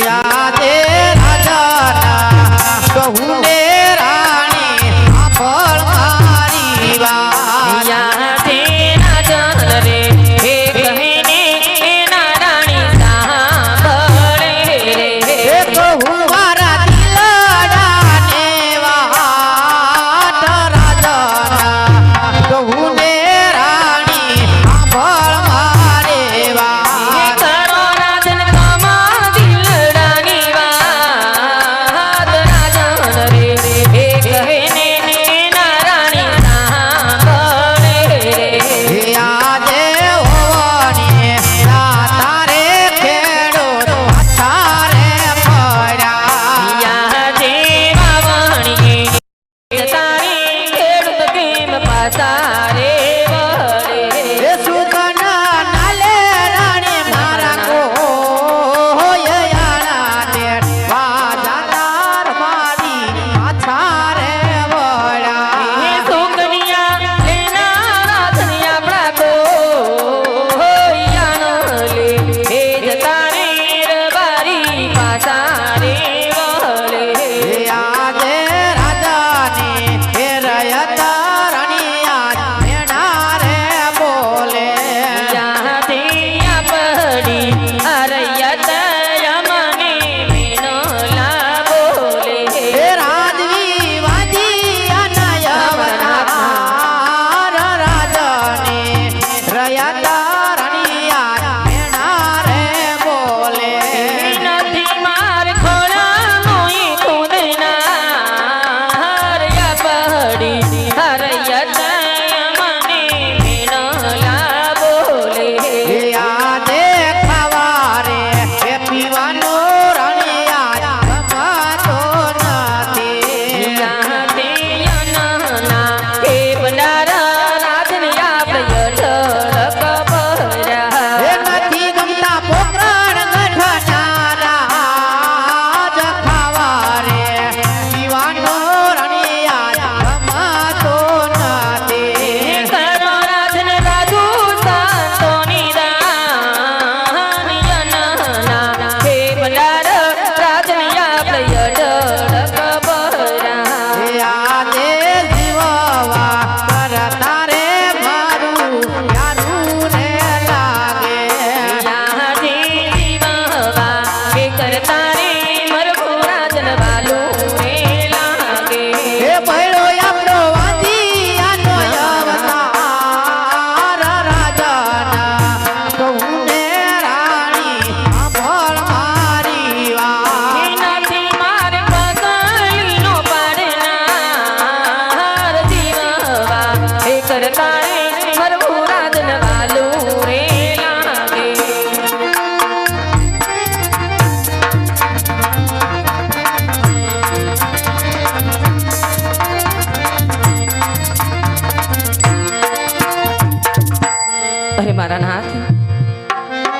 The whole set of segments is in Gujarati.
રાધે રાધા કહું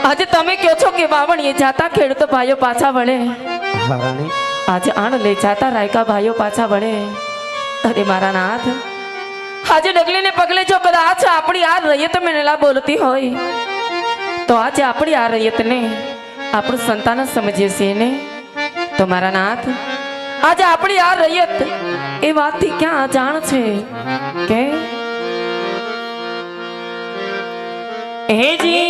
આજે તમે કહો છો કે વાવણીએ જાતા ખેડૂતો ભાઈઓ પાછા વળે આજે આણ લે જાતા રાયકા ભાઈઓ પાછા વળે અરે મારા નાથ આજે ડગલીને પગલે જો કદાચ આપણી આ રૈયત મેનેલા બોલતી હોય. તો આજે આપણી આ રૈયતને આપણું સંતાન સમજીએ છીએ ને? તો મારા નાથ, આજે આપણી આ રૈયત એ વાતથી ક્યાં જાણ છે? કે? હે જી!